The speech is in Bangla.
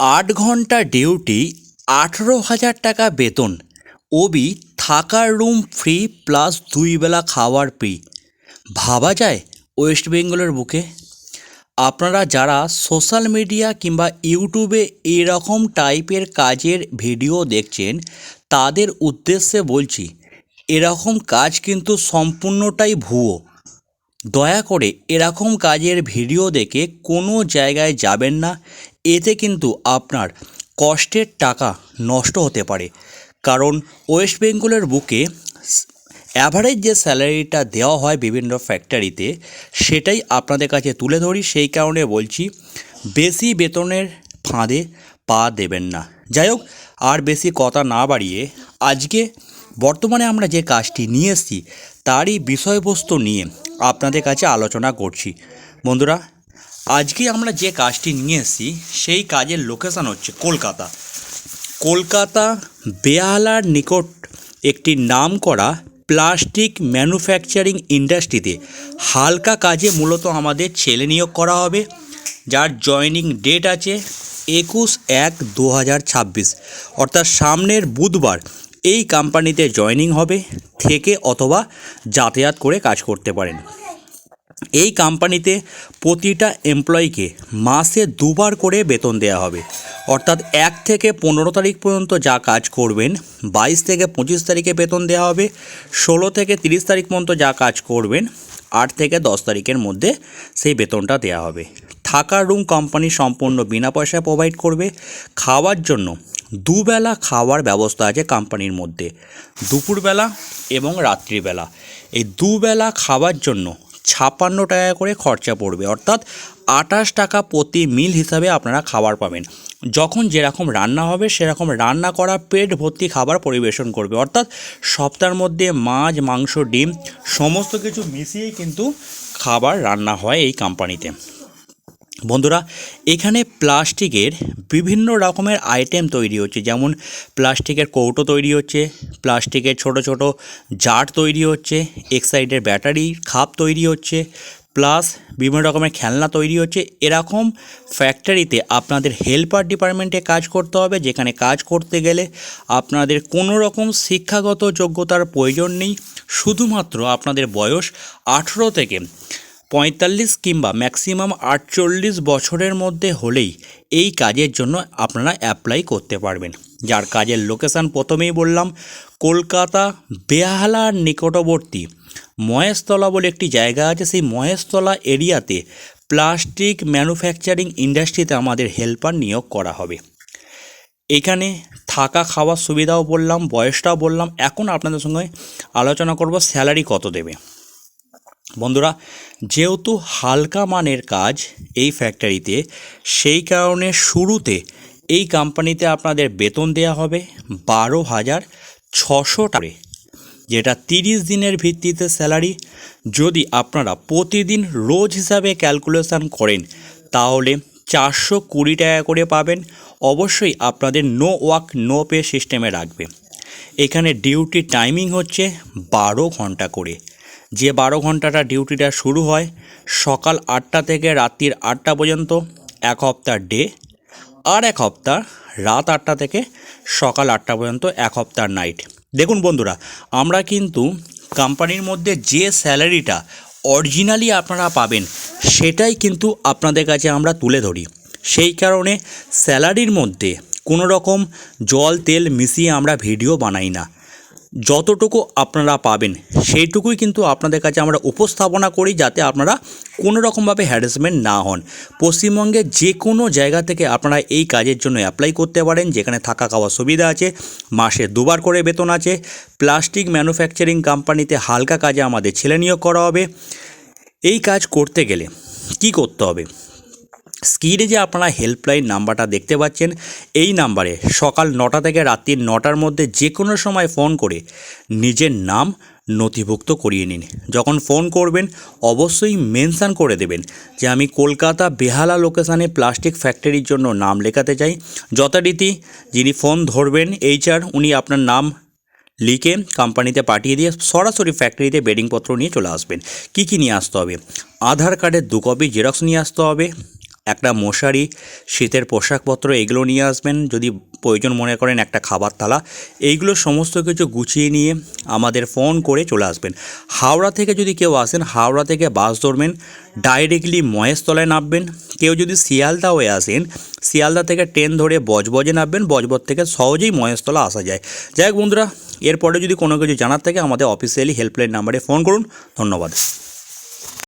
আট ঘণ্টা ডিউটি, আঠেরো হাজার টাকা বেতন। ওবি, থাকার রুম ফ্রি প্লাস দুই বেলা খাওয়ার ফ্রি ভাবা যায় ওয়েস্ট বেঙ্গলের বুকে? আপনারা যারা সোশ্যাল মিডিয়া কিংবা ইউটিউবে এরকম টাইপের কাজের ভিডিও দেখছেন, তাদের উদ্দেশ্যে বলছি, এরকম কাজ কিন্তু সম্পূর্ণটাই ভুয়ো। দয়া করে এরকম কাজের ভিডিও দেখে কোনো জায়গায় যাবেন না। এতে কিন্তু আপনার কষ্টের টাকা নষ্ট হতে পারে। কারণ ওয়েস্ট বেঙ্গলের বুকে অ্যাভারেজ যে স্যালারিটা দেওয়া হয় বিভিন্ন ফ্যাক্টরিতে, সেটাই আপনাদের কাছে তুলে ধরি। সেই কারণে বলছি, বেশি বেতনের ফাঁদে পা দেবেন না। যাই হোক, আর বেশি কথা না বাড়িয়ে আজকে বর্তমানে আমরা যে কাজটি নিয়ে এসেছি, তারই বিষয়বস্তু নিয়ে আপনাদের কাছে আলোচনা করছি। বন্ধুরা আজকে আমরা যে কাজটি নিয়ে এসেছি, সেই কাজের লোকেশান হচ্ছে কলকাতা। কলকাতা বেহালার নিকট একটি নাম করা প্লাস্টিক ম্যানুফ্যাকচারিং ইন্ডাস্ট্রিতে হালকা কাজে মূলত আমাদের ছেলে নিয়োগ করা হবে, যার জয়নিং ডেট আছে একুশ এক দু অর্থাৎ সামনের বুধবার এই কোম্পানিতে জয়নিং হবে, থেকে অথবা যাতায়াত করে কাজ করতে পারেন। এই কোম্পানিতে প্রতিটা এমপ্লয়িকে মাসে দুবার করে বেতন দেওয়া হবে। অর্থাৎ এক থেকে পনেরো তারিখ পর্যন্ত যা কাজ করবেন, বাইশ থেকে পঁচিশ তারিখে বেতন দেওয়া হবে, ষোলো থেকে তিরিশ তারিখ পর্যন্ত যা কাজ করবেন, আট থেকে দশ তারিখের মধ্যে সেই বেতনটা দেওয়া হবে। থাকার রুম কোম্পানি সম্পূর্ণ বিনা পয়সায় প্রোভাইড করবে। খাওয়ার জন্য দুবেলা খাওয়ার ব্যবস্থা আছে কোম্পানির মধ্যে। দুপুরবেলা এবং রাত্রিবেলা। এই দুবেলা খাওয়ার জন্য ছাপান্ন টাকা করে খরচা পড়বে। অর্থাৎ আঠাশ টাকা প্রতি মিল হিসাবে আপনারা খাবার পাবেন। যখন যেরকম রান্না হবে, সেরকম রান্না করা পেট ভর্তি খাবার পরিবেশন করবে। অর্থাৎ সপ্তাহের মধ্যে মাছ, মাংস, ডিম, সমস্ত কিছু মিশিয়েই কিন্তু খাবার রান্না হয় এই কোম্পানিতে বন্ধুরা, এখানে প্লাস্টিকের বিভিন্ন রকমের আইটেম তৈরি হচ্ছে। যেমন প্লাস্টিকের কৌটো তৈরি হচ্ছে, প্লাস্টিকের ছোট ছোট জার তৈরি হচ্ছে এক্সাইডের ব্যাটারি খাপ তৈরি হচ্ছে প্লাস বিভিন্ন রকমের খেলনা তৈরি হচ্ছে। এরকম ফ্যাক্টরিতে আপনাদের হেল্পার ডিপার্টমেন্টে কাজ করতে হবে, যেখানে কাজ করতে গেলে আপনাদের কোনো রকম শিক্ষাগত যোগ্যতার প্রয়োজন নেই। শুধুমাত্র আপনাদের বয়স আঠেরো থেকে পঁয়তাল্লিশ কিংবা ম্যাক্সিমাম আটচল্লিশ বছরের মধ্যে হলেই এই কাজের জন্য আপনারা অ্যাপ্লাই করতে পারবেন। যার কাজের লোকেশান প্রথমেই বললাম, কলকাতা, বেহালার নিকটবর্তী মহেশতলা বলে একটি জায়গা আছে। সেই মহেশতলা এরিয়াতে প্লাস্টিক ম্যানুফ্যাকচারিং ইন্ডাস্ট্রিতে আমাদের হেল্পার নিয়োগ করা হবে। এখানে থাকা খাওয়ার সুবিধাও বললাম, বয়সটাও বললাম। এখন আপনাদের সঙ্গে আলোচনা করব স্যালারি কত দেবে? বন্ধুরা, যেহেতু হালকা মানের কাজ এই ফ্যাক্টরিতে সেই কারণে শুরুতে এই কোম্পানিতে আপনাদের বেতন দেওয়া হবে বারো হাজার ছশো টাকা যেটা তিরিশ দিনের ভিত্তিতে স্যালারি যদি আপনারা প্রতিদিন রোজ হিসাবে ক্যালকুলেশন করেন, তাহলে চারশো কুড়ি টাকা করে পাবেন। অবশ্যই আপনাদের নো ওয়াক নো পে সিস্টেমে রাখবে। এখানে ডিউটি টাইমিং হচ্ছে বারো ঘণ্টা করে। যে বারো ঘন্টাটা ডিউটিটা শুরু হয় সকাল আটটা থেকে রাত্রির আটটা পর্যন্ত, এক হপ্তাহ ডে আর এক হপ্তাহ রাত আটটা থেকে সকাল আটটা পর্যন্ত, এক হপ্তাহ নাইট। দেখুন বন্ধুরা, আমরা কিন্তু কোম্পানির মধ্যে যে স্যালারিটা অরিজিনালি আপনারা পাবেন, সেটাই কিন্তু আপনাদের কাছে আমরা তুলে ধরি। সেই কারণে স্যালারির মধ্যে কোনো রকম জল তেল মিশিয়ে আমরা ভিডিও বানাই না। যতটুকু আপনারা পাবেন, সেইটুকুই কিন্তু আপনাদের কাছে আমরা উপস্থাপনা করি যাতে আপনারা কোনো রকমভাবে হ্যারাসমেন্ট না হন। পশ্চিমবঙ্গের যে কোনো জায়গা থেকে আপনারা এই কাজের জন্য অ্যাপ্লাই করতে পারেন, যেখানে থাকা খাওয়ার সুবিধা আছে, মাসে দুবার করে বেতন আছে প্লাস্টিক ম্যানুফ্যাকচারিং কোম্পানিতে হালকা কাজে আমাদের ছেলে নিয়োগ করা হবে। এই কাজ করতে গেলে কি করতে হবে? স্ক্রিনে যে আপনারা হেল্পলাইন নাম্বারটা দেখতে পাচ্ছেন, এই নাম্বারে সকাল নটা থেকে রাত্রি নটার মধ্যে যে কোনো সময় ফোন করে নিজের নাম নথিভুক্ত করিয়ে নিন। যখন ফোন করবেন, অবশ্যই মেনশান করে দেবেন যে আমি কলকাতা বেহালা লোকেশানে প্লাস্টিক ফ্যাক্টরির জন্য নাম লেখাতে চাই। যথারীতি যিনি ফোন ধরবেন এইচআর উনি আপনার নাম লিখে কোম্পানিতে পাঠিয়ে দিয়ে সরাসরি ফ্যাক্টরিতে বেডিংপত্র নিয়ে চলে আসবেন। কি কি নিয়ে আসতে হবে? আধার কার্ডের দু কপি জেরক্স নিয়ে আসতে হবে। একটা মশারি, শীতের পোশাকপত্র, এগুলো নিয়ে আসবেন। যদি প্রয়োজন মনে করেন একটা খাবার থালা, এইগুলো সমস্ত কিছু গুছিয়ে নিয়ে আমাদের ফোন করে চলে আসবেন। হাওড়া থেকে যদি কেউ আসেন, হাওড়া থেকে বাস ধরবেন ডাইরেক্টলি মহেশতলায় নামবেন। কেউ যদি শিয়ালদা হয়ে আসেন, শিয়ালদা থেকে ট্রেন ধরে বজবজে নামবেন, বজবজ থেকে সহজেই মহেশতলা আসা যায়। যাই হোক বন্ধুরা, এরপরে যদি কোনো কিছু জানার থাকে, আমাদের অফিসিয়ালি হেল্পলাইন নাম্বারে ফোন করুন। ধন্যবাদ।